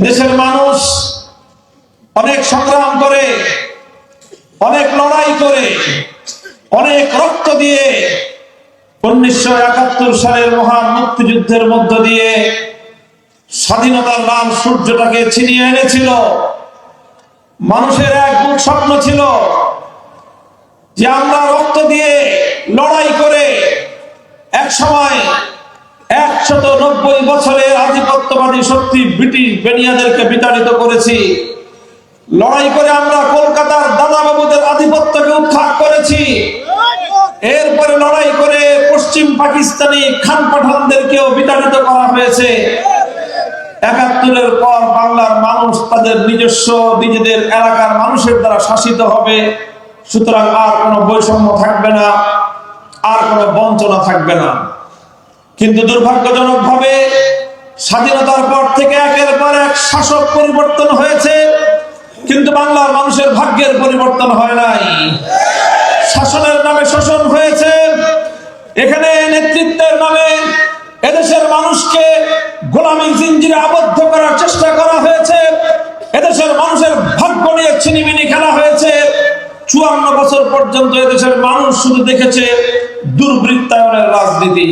দেশের মানুষ অনেক সংগ্রাম করে, অনেক লড়াই করে, অনেক রক্ত দিয়ে উনিশশো একাত্তর সালের মহান মুক্তিযুদ্ধের মধ্য দিয়ে স্বাধীনতার লাল সূর্যটাকে ছিনিয়ে এনেছিল। মানুষের এক বুক স্বপ্ন ছিল যে আমরা রক্ত দিয়ে লড়াই করে এক সময় একশত নব্বই বছরের আধিপত্যবাদী শক্তি ব্রিটিশ বেনিয়াদেরকে বিতাড়িত করেছি। লড়াই করে আমরা কলকাতার দাদাবাবুদের আধিপত্যকে উৎখাত করেছি। এরপরে লড়াই করে পশ্চিম পাকিস্তানি খান পাঠানদেরকেও বিতাড়িত করা হয়েছে। একাত্তরের পর বাংলার মানুষ তাদের নিজস্ব, নিজেদের এলাকার মানুষের দ্বারা শাসিত হবে। সুতরাং আর কোনো বৈষম্য থাকবে না, আর কোনো বঞ্চনা থাকবে না। কিন্তু দুর্ভাগ্যজনক ভাবে স্বাধীনতার পর থেকে একের পর এক শাসক পরিবর্তন হয়েছে, কিন্তু বাংলার মানুষের ভাগ্যের পরিবর্তন হয় নাই। শাসনের নামে শোষণ হয়েছে, এখানে নেতৃত্বের নামে এদেশের মানুষকে গোলামী জিঞ্জিরে আবদ্ধ করার চেষ্টা করা হয়েছে, এদেশের মানুষের ভাগ্য নিয়ে ছিনিমিনি খেলা হয়েছে। চুয়ান্ন বছর পর্যন্ত এদেশের মানুষ শুধু দেখেছে দুর্বৃত্তায়নের রাজনীতি।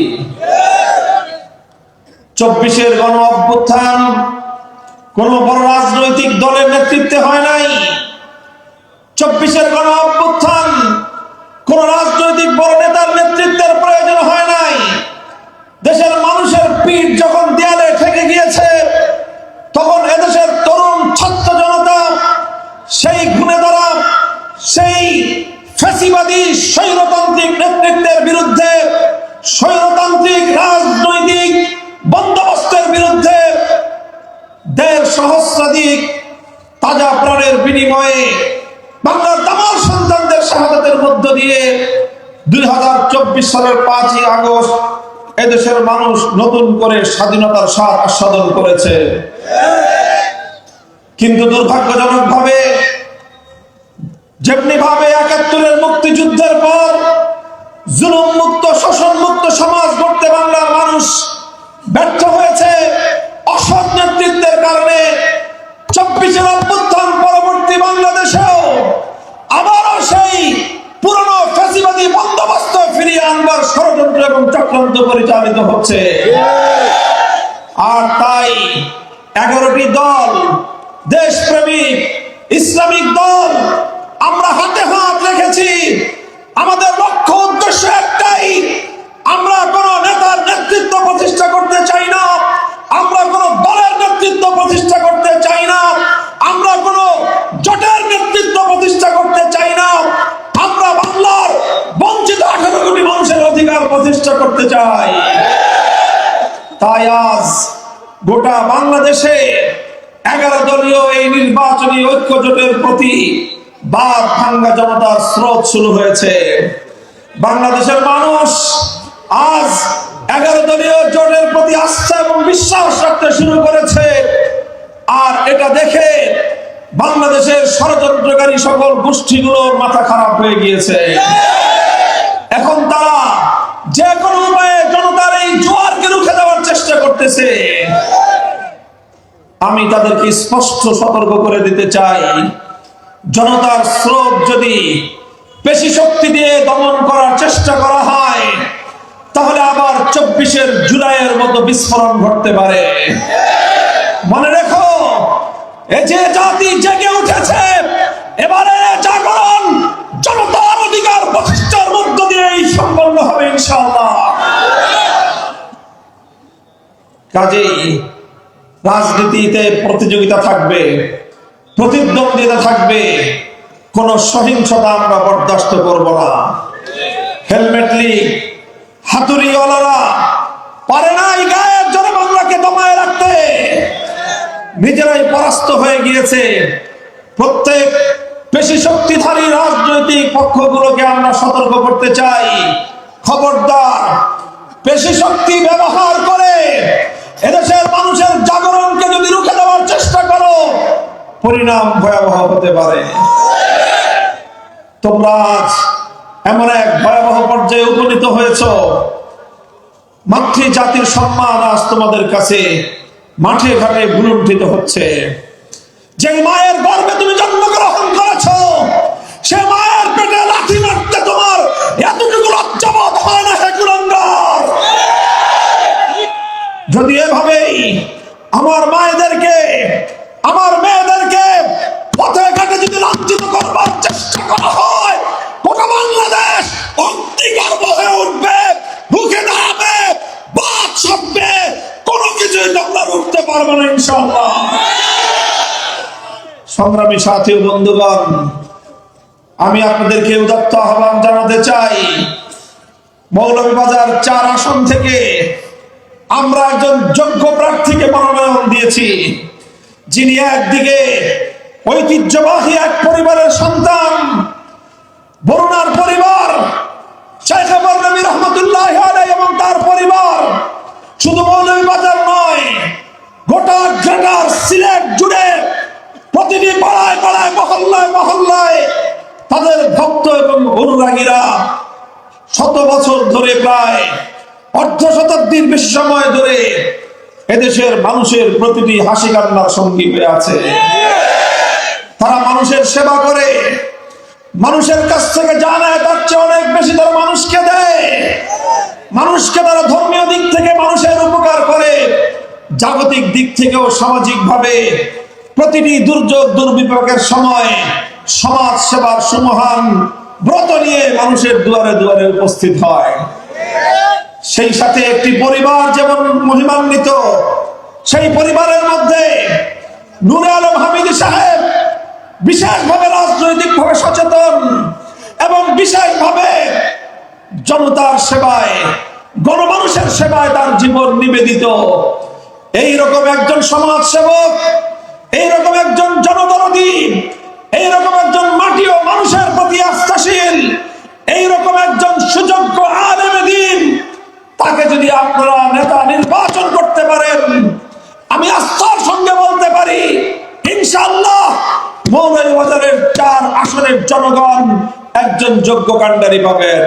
চব্বিশের গণ অভ্যুত্থান, কোন বড় রাজনৈতিক দলের নেতৃত্বে হয় নাই। চব্বিশের গণ অভ্যুত্থান, কোন রাজনৈতিক বড় নেতার নেতৃত্বের প্রয়োজন হয় নাই। দেশের মানুষের পিঠ যখন দেয়ালে ঠেকে গিয়েছে, তখন এদেশের তরুণ ছাত্র জনতা, সেই গুণে দ্বারা সেই ফ্যাসিবাদী স্বৈরতান্ত্রিক নেতৃত্বের বিরুদ্ধে স্বৈরতান্ত্রিক রাজনৈতিক সহস্রাধিক তাজা প্রাণের বিনিময়ে বাংলার তামাল সন্তানদের শাহাদাতের মধ্য দিয়ে দুই সালের পাঁচই আগস্ট এদেশের মানুষ নতুন করে স্বাধীনতার স্বাদ আস্বাদন করেছে। কিন্তু দুর্ভাগ্যজনক ভাবে যেমনি ভাবে একাত্তরের মুক্তিযুদ্ধের পর জুলুম মুক্ত শোষণ মুক্ত সমাজ গড়তে বাংলার মানুষ ব্যর্থ ষড়যন্ত্র চক্রান্ত পরিচালিত হচ্ছে। আর তাই এগারোটি দল, দেশপ্রেমিক, ইসলামিক দল, আমরা হাতে হাত রেখেছি। আমাদের লক্ষ্য উদ্দেশ্য একটাই, আমরা কোন নেতার নেতৃত্ব প্রতিষ্ঠা করতে চাই না, আমরা কোন দলের নেতৃত্ব প্রতিষ্ঠা করতে চাই না, আমরা কোন জোটের প্রতিষ্ঠা করতে চাই। তাই আজ গোটা বাংলাদেশে এগারো দলীয় এই নির্বাচনী ঐক্য জোটের প্রতি ভাঙ্গা জনতার স্রোত শুরু হয়েছে। বাংলাদেশের মানুষ আজ এগারো দলীয় জোটের প্রতি আস্থা এবং বিশ্বাস রাখতে শুরু করেছে। আর এটা দেখে বাংলাদেশের ষড়যন্ত্রকারী সকল গোষ্ঠীগুলোর মাথা খারাপ হয়ে গিয়েছে। এখন তারা যে কোনো উপায়ে জনতার এই জোয়ারকে রুখে দেওয়ার চেষ্টা করতেছে। আমি তাদেরকে স্পষ্ট সতর্ক করে দিতে চাই। জনতার স্রোত যদি পেশি শক্তি দিয়ে দমন করার চেষ্টা করা হয়, তাহলে আবার চব্বিশের জুলাইয়ের মতো বিস্ফোরণ ঘটতে পারে। মনে রেখো, এ যে জাতি জেগে উঠেছে এবারে জাগরণ জনতার অধিকার প্রতিষ্ঠার মধ্য দিয়েই সম্পন্ন হবে ইনশাআল্লাহ। কাজেই রাজনীতিতে প্রতিযোগিতা থাকবে, প্রতিদ্বন্দ্বিতা থাকবে, কোন সহিংসতা আমরা বরদাস্ত করব না। হেলমেটলি হাতুড়িওয়ালারা পারে নাই গায়ের জন্য বাংলাকে দমায় রাখতে। নিজেরাই পরাস্ত হয়ে গিয়েছে। প্রত্যেক পেশি শক্তিধারী রাজনৈতিক পক্ষগুলোকে আমরা সতর্ক করতে চাই। খবরদার পেশি শক্তি ব্যবহার করে এদেশের মানুষের জাগরণকে যদি রুখে দেওয়ার চেষ্টা করো, পরিণাম ভয়াবহ হতে পারে। তোমরা এমন এক ভয়াবহ পর্যায়ে উপনীত হয়েছ। মাতৃ জাতির সম্মান আজ তোমাদের কাছে মাঠে ঘাটে ভুলুণ্ঠিত হচ্ছে। যে মায়ের গর্বে তুমি জন্মগ্রহণ করেছ, সে মায়ের পেটে লাথি মারতে তোমার এতটুকু লজ্জাবোধ হয় না হে কুলঙ্গার? যদি এভাবেই আমার মায়েদেরকে সংগ্রামী সাথী ও বন্ধুগণ, আমি আপনাদেরকে উদাত্ত আহ্বান জানাতে চাই, মৌলভীবাজার চার আসন থেকে আমরা একজন যোগ্য প্রার্থীকে মনোনয়ন দিয়েছি, যিনি একদিকে ঐতিহ্যবাহী এক পরিবারের সন্তান, বরুণার পরিবার, শেখ নবী রহমতুল্লাহ এবং তার পরিবার, শুধু মৌলভীবাজার নয়, গোটা গ্রেটার সিলেট অনুরাগীরা শত বছর ধরে প্রায় অর্ধ শতাব্দীর বেশি সময় ধরে এদেশের মানুষের প্রতিটি হাসি কান্নার সঙ্গী হয়ে আছে। তারা মানুষের সেবা করে, মানুষের কাছ থেকে জানায়, তার চেয়ে অনেক বেশি তারা মানুষকে দেয়। মানুষকে তারা ধর্মীয় দিক থেকে মানুষের উপকার করে। জাগতিক দিক থেকেও সামাজিক ভাবে প্রতিটি দুর্যোগ, দুর্বিপাকের সময় সমাজ সেবার সুমহান ব্রত নিয়ে মানুষের দুয়ারে দুয়ারে উপস্থিত হয়। সেই সাথে একটি পরিবার যেমন মহিমান্বিত, সেই পরিবারের মধ্যে নুরে আলম হামিদি সাহেব বিশেষভাবে রাজনৈতিকভাবে সচেতন এবং বিশেষভাবে জনতার সেবায়, গণমানুষের সেবায় তার জীবন নিবেদিত। এই রকম একজন সমাজ সেবক এইরকম একজন জনদরদী, এইরকম একজন মাটি ও মানুষের প্রতি আস্থাশীল এইরকম একজন সুযোগ্য আলেমে দিন তাকে যদি আপনারা নেতা নির্বাচন করতে পারেন, আমি আস্থার সঙ্গে বলতে পারি, ইনশাআল্লাহ মৌলভীবাজারের চার আসনের জনগণ একজন যোগ্য কাণ্ডারি পাবেন।